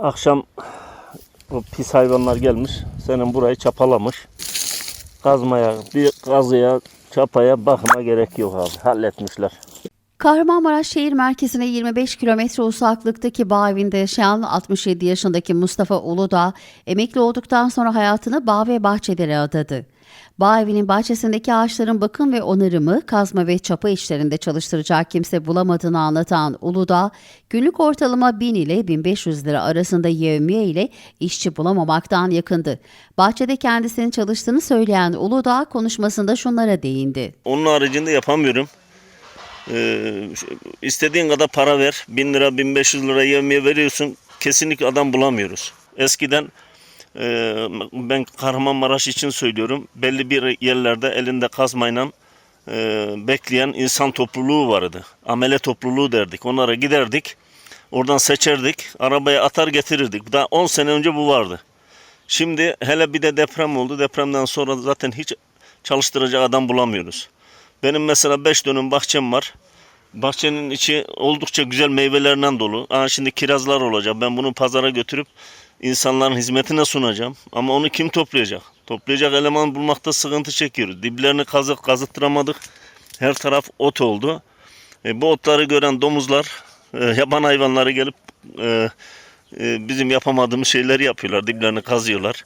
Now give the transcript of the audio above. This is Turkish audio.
akşam o pis hayvanlar gelmiş. Senin burayı çapalamış. Kazmaya, bir kazıya, çapaya bakıma gerek yok abi. Halletmişler. Kahramanmaraş şehir merkezine 25 kilometre uzaklıktaki bağ evinde yaşayan 67 yaşındaki Mustafa Uludağ, emekli olduktan sonra hayatını bağ ve bahçelere adadı. Bağ evinin bahçesindeki ağaçların bakım ve onarımı, kazma ve çapa işlerinde çalıştıracak kimse bulamadığını anlatan Uludağ, günlük ortalama 1000 ile 1500 lira arasında yevmiye ile işçi bulamamaktan yakındı. Bahçede kendisinin çalıştığını söyleyen Uludağ konuşmasında şunlara değindi. Onun haricinde yapamıyorum. Ee, istediğin kadar para ver. 1000 lira, 1500 lira yevmiye veriyorsun. Kesinlikle adam bulamıyoruz. Eskiden ben Kahramanmaraş için söylüyorum. Belli bir yerlerde elinde kazmayla e, bekleyen insan topluluğu vardı. Amele topluluğu derdik. Onlara giderdik. Oradan seçerdik. Arabaya atar getirirdik. Daha 10 sene önce bu vardı. Şimdi hele bir de deprem oldu. Depremden sonra zaten hiç çalıştıracak adam bulamıyoruz. Benim mesela 5 dönüm bahçem var. Bahçenin içi oldukça güzel meyvelerden dolu. Aa, şimdi kirazlar olacak. Ben bunu pazara götürüp insanların hizmetine sunacağım. Ama onu kim toplayacak? Toplayacak eleman bulmakta sıkıntı çekiyoruz. Diplerini kazık kazıttıramadık. Her taraf ot oldu. E, bu otları gören domuzlar, e, yaban hayvanları gelip e, e, bizim yapamadığımız şeyleri yapıyorlar. Diplerini kazıyorlar.